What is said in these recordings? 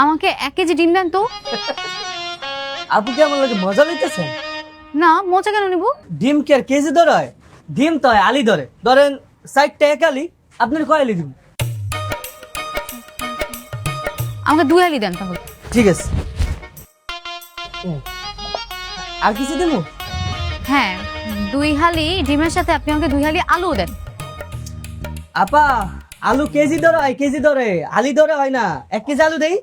আমাকে এক কেজি ডিম দেন তো। আপু কি আমার লাগে মজা লইতেছেন? না মোচা কেন নিব? ডিম কি আর কেজি ধরে হয়? ডিম তো হয় আলি ধরে ধরেন সাইডটা এক আলি আপনার কয় আলি দিব? আমাকে দুই হালি দেন তাহলে। ঠিক আছে। আর কিছু দেবো? হ্যাঁ দুই হালি ডিমের সাথে আপনি আমাকে দুই হালি আলু দেন। আপা আলু কেজি ধরে হয় কেজি ধরে আলি ধরে হয় না। এক কেজি আলু দেই।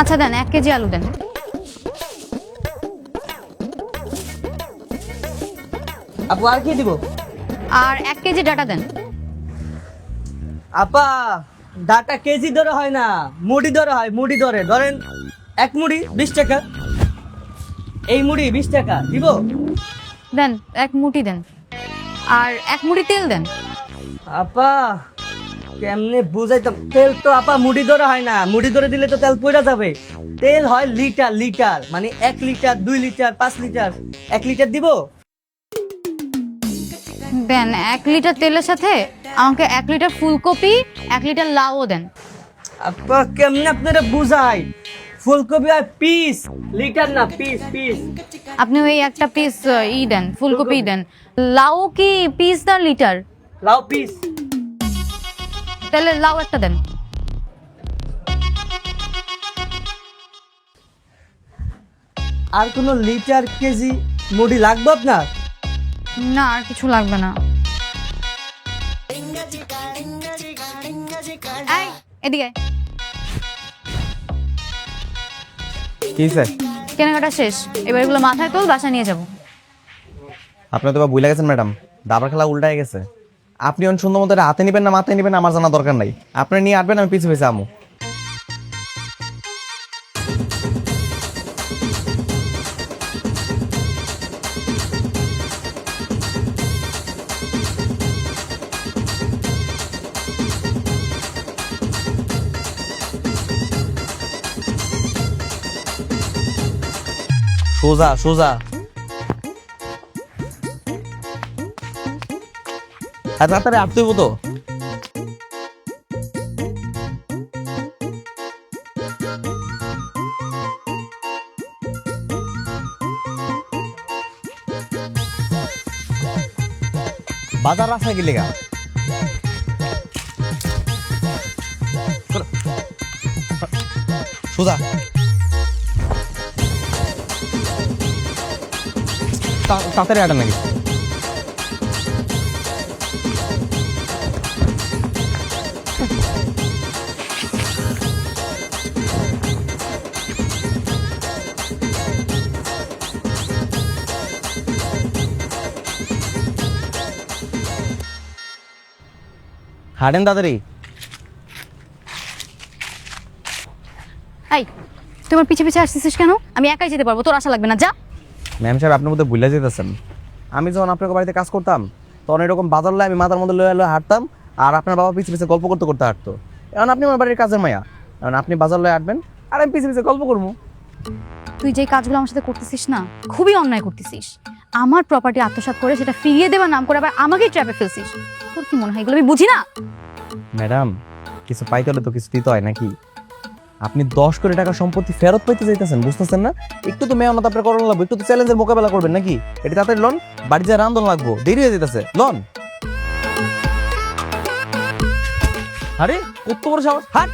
আচ্ছা দেন এক কেজি আলু দেন। আপু আর কি দিব? আর এক কেজি ডাটা দেন। আপা ডাটা কেজি ধরে হয় না মুড়ি ধরে হয় মুড়ি ধরে। ধরেন এক মুড়ি বিশ টাকা। এই মুড়ি বিশ টাকা দিব? দেন এক মুঠি দেন। আর এক মুড়ি তেল দেন। আপা কেমনে বুঝাইতাম তেল তো আপা মুড়ি ধরে হয় না মুড়ি ধরে দিলে তো তেল পড়া যাবে। তেল হয় লিটার লিটার মানে এক লিটার দুই লিটার পাঁচ লিটার। এক লিটার দিব? দেন এক লিটার তেলের সাথে আমাকে এক লিটার ফুলকপি এক লিটার লাউও দেন। আপা কেমনে আপনারা বুঝাই? ফুলকপি আর পিস লিটার না পিস পিস। আপনি ওই একটা পিস ই দেন ফুলকপি দেন। লাউ কি পিস না লিটার? লাউ পিস। তাহলে লাউ একটা দেন। আর কোনো লিটার কেজি মুড়ি লাগবে আপনার? না আর কিছু লাগবে না। এই, এদিকে আয়। কি স্যার? কেনাকাটা শেষ। এবার এগুলো মাথায় তোল বাসা নিয়ে যাব। আপনি তো বা ভুলে গেছেন ম্যাডাম। দাবার খেলা উল্টায় গেছে। আপনি অন সুন্দর মতো হাতে নিবেন না, মাথায় নিবেন আমার জানা দরকার নাই। আপনি নিয়ে আসবেন, আমি পিছু পিছু আমু। সোজা সোজা। আর তাড়াতাড়ি আসতে হইব তো? বাজার রাস্তায় গেলে গা। সোজা। তাড়াতাড়ি আটা নাকি? তাড়াতাড়ি এই তোমার পিছে পিছে আসছিস কেন? আমি একাই যেতে পারব তোর আশা লাগবে না যা। ম্যাম সাহেব আপনার মধ্যে ভুলে যেতেছেন। আমি যখন আপনার বাড়িতে কাজ করতাম তখন এরকম বাজার লাই আমি মাথার মধ্যে লয়ে লয়ে হাঁটতাম আর আপনার বাবা পিছিয়ে পিছিয়ে গল্প করতে করতে হাঁটতো। এখন আপনি আমার বাড়ির কাজের মায়া। এখন আপনি বাজার লয়ে হাঁটবেন আর আমি পিছিয়ে পিছিয়ে গল্প করব। তুই যে কাজগুলো আমার সাথে করতেছিস না খুবই অন্যায় করতেছিস। আমার প্রপার্টি আত্মসাৎ করে সেটা ফিরিয়ে দেওয়ার নাম করে আবার আমাকেই ট্র্যাপে ফেলছিস। তোর কি মনে হয় এগুলো আমি বুঝি না? ম্যাডাম, কিছু পাইতে হলে তো কিছু দিতে হয় নাকি? আপনি দশ কোটি টাকা সম্পত্তি ফেরত পাইতে চাইতেছেন, বুঝতেছেন না? একটু তো মেহনত আপনার করানো লাগবে, একটু তো চ্যালেঞ্জের মোকাবেলা করবেন নাকি? এটা তাড়াতাড়ি লোন, বাড়ি যায় রান্ধন লাগবো, দেরি হয়ে যেতেছে, লোন। আরে, কত বড় সাহস, হাট!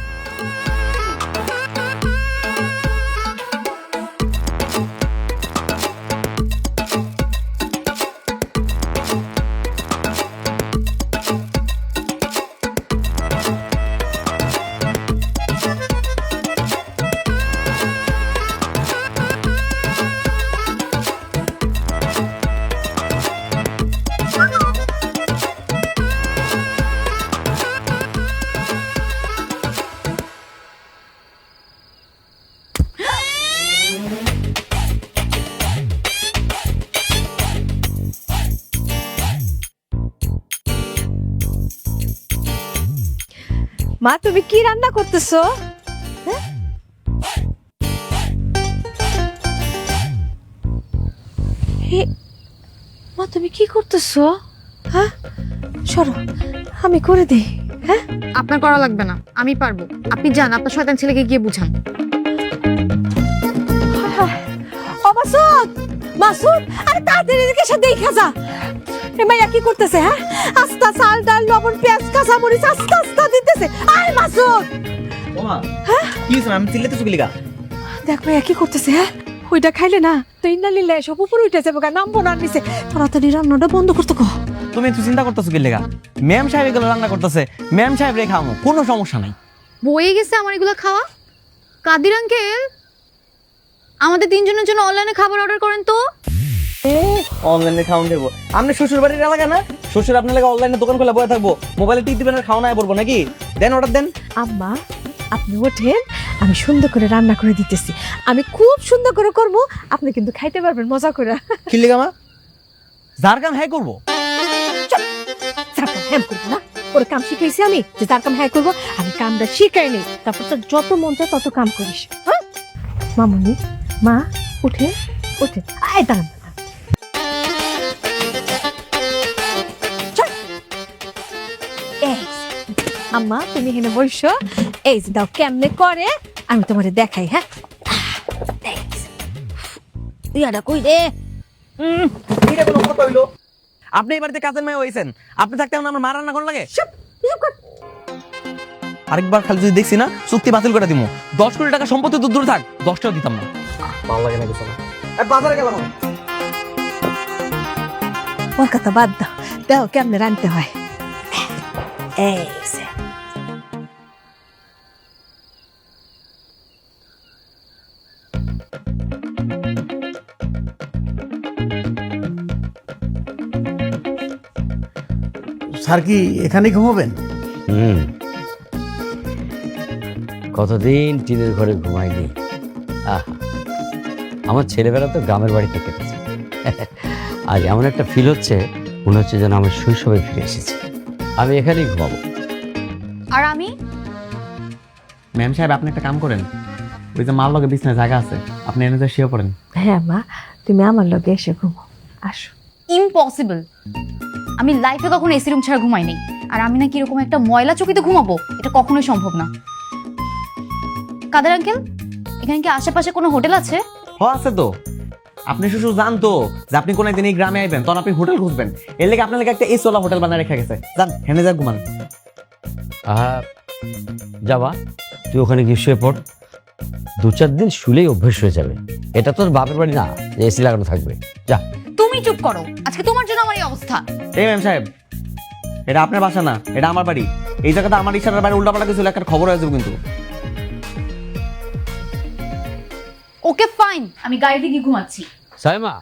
মা তুমি কি রান্না করতেছো? হ্যাঁ? হে, মা তুমি কি করতেছো? হ্যাঁ? সরো আমি করে দিই হ্যাঁ? আপনার করা লাগবে না আমি পারব। আপনি যান আপনার শয়তান ছেলেকে গিয়ে বুঝান। ও মাসুদ মাসুদ আরে তাড়াতাড়ি এদিকে এসে দেখা যা। মাইয়া কি করতেছে হ্যাঁ? আস্তা চাল ডাল লবণ পেঁয়াজ কাঁচা মরিচ আস্তা আস্তা দিতেছে। আয় মাসুদ! ওমা কি হয়েছে আমি চিল্লাতে চুকি লিগা? দেখ মাইয়া কি করতেছে হ্যাঁ? ওইটা খাইলে না তো ইন্নালিল্লাহ সব উপরে উঠে যাবে গা নামবো না নিচে। তাড়াতাড়ি রান্নাটা বন্ধ করতে কো। তুমি একটু চিন্তা করতেছো কি লেগা? ম্যাম সাহেব এগুলো রান্না করতেছে ম্যাম সাহেব রে খাওয়ামো কোনো সমস্যা নাই। বয়ে গেছে আমার এগুলো খাওয়া? কাদির আঙ্কেল আমাদের তিনজনের জন্য অনলাইনে খাবার অর্ডার করেন তো? অনলাইনে খাওয়ান দেবো। আপনি শ্বশুর বাড়ির এলাকা না? শ্বশুর আপনার লাগে অনলাইনে দোকান খোলা বয়ে থাকব। মোবাইলে টিপ দিবেন আর খাওয়া পড়ব নাকি? দেন অর্ডার দেন। আম্মা আপনি ওঠেন আমি সুন্দর করে রান্না করে দিতেছি। আমি খুব সুন্দর করে করব আপনি কিন্তু খাইতে পারবেন মজা করে। কি লেগা মা? যার কাম হ্যাঁ করব। হ্যাঁ করব না। ওর কাম শিখাইছি আমি যে যার কাম হ্যাঁ করব। আমি কামটা শিখাই নেই। তারপর তোর যত মন চায় তত কাম করিস হ্যাঁ? মামুনি মা উঠে উঠে। আয় দাঁড়ান। আম্মা তুমি এখানে বসো। এই যে দাও কেমনে করে? আমি তোমারে দেখাই হ্যাঁ। ইয়াটা কই রে? এটা কোনো কথা হইল? আপনি এই বাড়িতে কাজের মেয়ে হয়েছেন আপনি থাকতে আমার মা রান্না করা লাগে? চুপ, চুপ কর। আরেকবার খালি যদি দেখছি না চুক্তি বাতিল করে দিমু। দশ কোটি টাকা সম্পত্তি তো দূরে থাক দশটাও দিতাম না। ভালো লাগে না কিছু না বাজারে গেলাম। ওর কথা বাদ দাও। দাও কেমনে রানতে হয়? এই স্যার কি এখানেই ঘুমাবেন? হুম। কতদিন টিনের ঘরে ঘুমাইনি? আহা আমার ছেলেবেলা তো গ্রামের বাড়িতে কেটেছে। আর এমন একটা ফিল হচ্ছে মনে হচ্ছে যেন আমার শৈশবে ফিরে এসেছি। আমি এখানেই ঘুমাবো। আর আমি? ম্যাম সাহেব আপনি একটা কাম করেন। ওই যে মাল লগে বিছনায় জায়গা আছে আপনি এনে যা শুয়ে পড়েন। হ্যাঁ মা তুমি আমার লগে এসে ঘুমো। আসো। ইম্পসিবল আমি লাইফে কখনো এসি রুম ছাড়া ঘুমাই নেই আর আমি নাকি এরকম একটা ময়লা চকিতে ঘুমাবো এটা কখনোই সম্ভব না। কাদের আঙ্কেল এখানে কি আশেপাশে কোনো হোটেল আছে? হ আছে তো। আপনি শুধু জানতো যে আপনি কোন একদিন এই গ্রামে আইবেন তখন আপনি হোটেল খুঁজবেন। এর লেগে আপনার লেগে একটা এসওয়ালা হোটেল বানায় রেখে গেছে। যান হেনে যা ঘুমান। আহা যাবা। তুই ওখানে গিয়ে শুয়ে পড়। দু চার দিন শুলেই অভ্যেস হয়ে যাবে। এটা তোর বাপের বাড়ি না যে এসি লাগানো থাকবে। যা। তুমি চুপ করো। আজকে তোমার জন্য আমার এই অবস্থা। এই ম্যাম সাহেব এটা আপনার বাসা না এটা আমার বাড়ি। এই জায়গাটা আমার ইশারার বাইরে উল্টাপাল্টা কিছু একটা খবর হয়ে যাবে কিন্তু। ওকে ফাইন আমি গাড়িতে গিয়ে ঘুমাচ্ছি। সাইমা।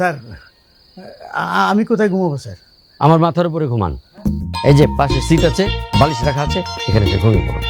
স্যার আমি কোথায় ঘুমাবো, স্যার? আমার মাথার উপরে ঘুমান। এই যে পাশে সিট আছে, বালিশ রাখা আছে, এখানে এসে ঘুমিয়ে পড়ো।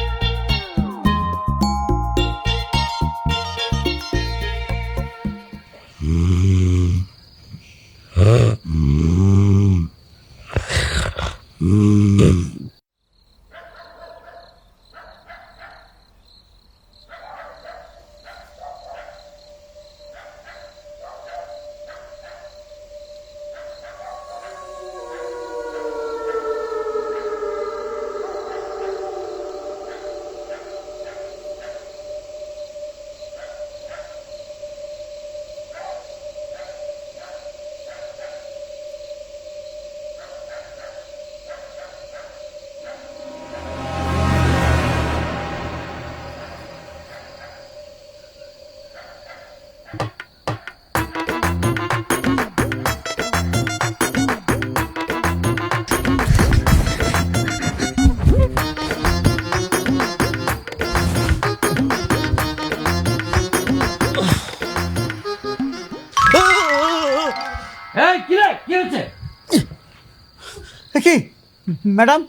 ম্যাডাম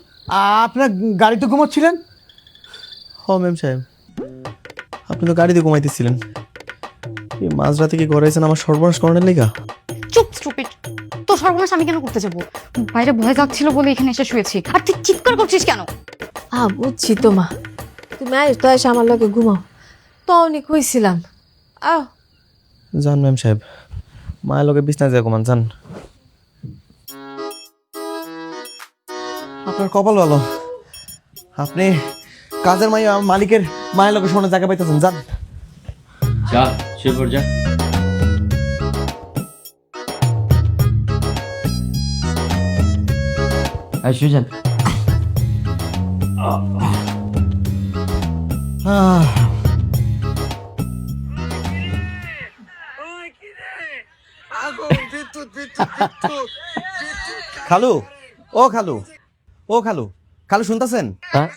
আপনার গাড়িতে ঘুমাচ্ছিলেন? হ ম্যাম সাহেব। আপনি তো গাড়িতে ঘুমাইতেছিলেন। এই মাঝরাতে কি ঘরে আছেন আমার সর্বনাশ করানোর লেগা? চুপ স্টুপিড। তো সর্বনাশ আমি কেন করতে যাব? বাইরে ভয় যাচ্ছিল বলে এখানে এসে শুয়েছি। আর তুই চিৎকার করছিস কেন? আ বুঝছি তো মা। তুমি আইস তো এসে আমার লগে ঘুমাও। তখনই কইছিলাম আহ। যান ম্যাম সাহেব। মায়ের লোকে বিছনা যায় ঘুমান যান। আপনার কপাল ভালো। আপনি কাজের মাই মালিকের মায়ের লোকের সোনা জায়গা পাইতেছেন যান। যা শুয়ে যা। আর। খালু? ও খালু। ও খালু খালু শুনতেছেন? হ্যাঁ।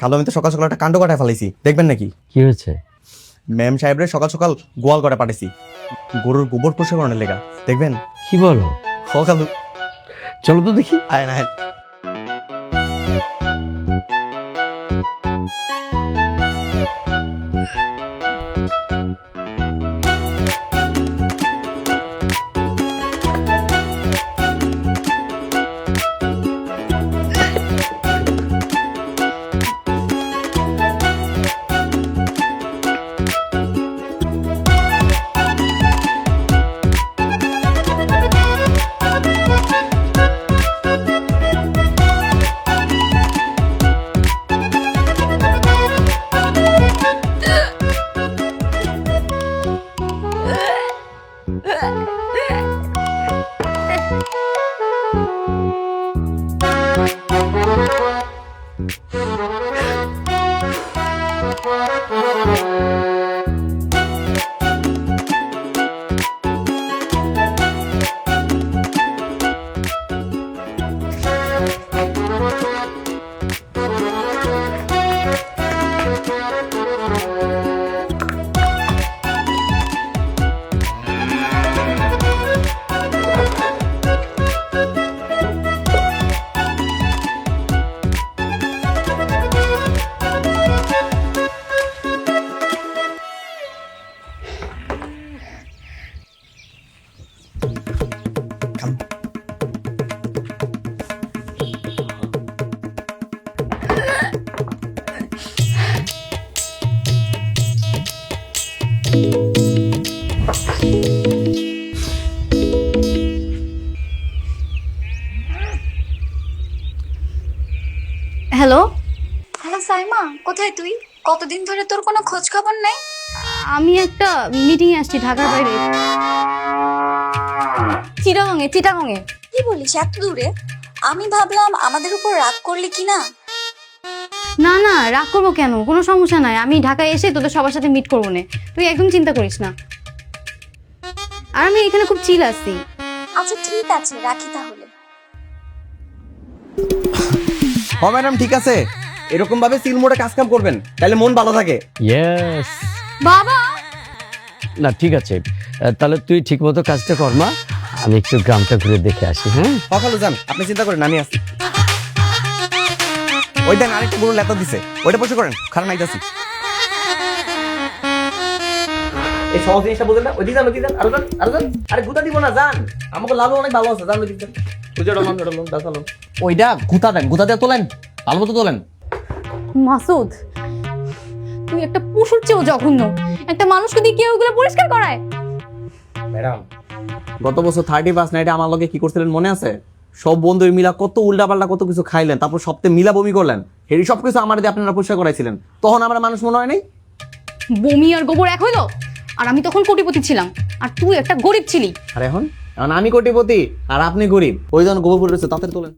খালু আমি তো সকাল সকাল একটা কাণ্ড কাটায় ফেলাইছি দেখবেন নাকি? কি হয়েছে? ম্যাম সাহেবরে সকাল সকাল গোয়াল করে পাঠাইছি গরুর গোবর পরিষ্কার করানোর লেগা দেখবেন? কি বলো? হ খালু। চলো তো দেখি। আয় না আয়। হ্যালো? হ্যালো সাইমা কোথায় তুই? কতদিন ধরে তোর কোনো খোঁজ খবর নেই? আমি একটা মিটিং আসছি ঢাকার বাইরে। চিটাগংয়ে চিটাগংয়ে। কি বলিস এত দূরে? আমি ভাবলাম আমাদের উপর রাগ করলি কি না? না না রাগ করব কেন? কোনো সমস্যা নাই। আমি ঢাকায় এসে তোদের সবার সাথে মিট করব না। তুই একদম চিন্তা করিস না। আর আমি এখানে খুব চিল আছি। আচ্ছা ঠিক আছে রাখি তাহলে। হ ম্যাডাম ঠিক আছে। এরকম ভাবে সিল মোড়ে কাজ কাম করবেন। তাহলে মন ভালো থাকে। ইয়েস বাবা! না ঠিক আছে। তাহলে তুই ঠিক মতো কাজটা কর মা। আমি একটু গ্রামটা ঘুরে দেখে আসি হ্যাঁ? খালু যান আপনি চিন্তা করেন আমি আসি ওই দেন আরেকটা গরু লেতা দিছে। ওইটা বসে করেন খারাপ নাইতাছি এই সহজ জিনিসটা বুঝলেন না? ওইদিকে যান ওইদিকে যান আরও যান আরও যান। আরে গুতা দিব না যান। আমাকে লাভ অনেক ভালো আছে যান ওইদিকে যান। বুঝে ডলন ডলন দাসালন ওইটা গুতা দেন গুতা দিয়ে তোলেন ভালো মতো তোলেন। মাসুদ তুই একটা পশুর চেয়েও জঘন্য। একটা মানুষকে দিয়ে কেউ ওগুলো পরিষ্কার করায়? ম্যাডাম গত বছর থার্টি ফার্স্ট নাইটে আমার লগে কি করছিলেন মনে আছে? সব বন্ধু মিলা কত উল্টাপাল্টা কত কিছু খাইলেন তারপর সপ্তাহে মিলা বমি করলেন। হেরি সব কিছু আমার দিয়ে আপনারা পরিষ্কার করাইছিলেন। তখন আমার মানুষ মনে হয় নাই? বমি আর গোবর এক হইল? আর আমি তখন কোটিপতি ছিলাম। আর তুই একটা গরিব ছিলি। আর এখন? এখন আমি কোটিপতি আর আপনি গরিব। ওই জন্য গোবর পড়েছে তাতে তোলেন